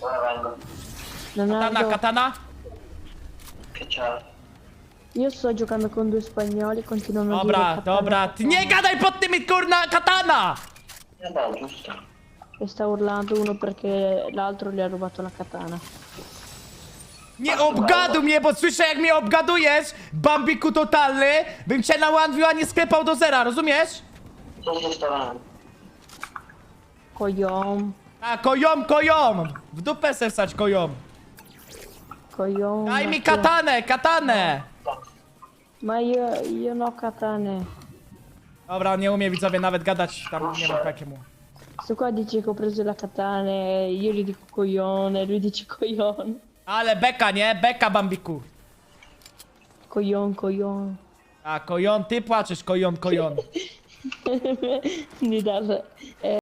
Vengo. Leonardo, Katana, katana? Che c'è? io sto giocando con due spagnoli continuano a dire Dobra, katana, dobra. Ty nie gadaj pod tymi kurna katana! Eh beh, giusto. E sta urlando uno perché l'altro gli ha rubato la katana. Nie obgaduj mnie, bo słyszę jak mnie obgadujesz! Bambiku totalny! Bym cię na one nie sklepał do zera, rozumiesz? Co się stało? Coglion, A, kojom, kojom! W dupę se wsać kojom! Daj mi katanę, katanę! Ma io, io no katane. Dobra, nie umie widzowie nawet gadać, tam nie ma takiemu. Che ho preso la katana, io gli dico coglione, lui dice coglione. Ale beka, nie? Beka, Bambiku. Coglion, coglion. A, kojon, ty płaczesz, kojon, kojon. Ni dal, eh,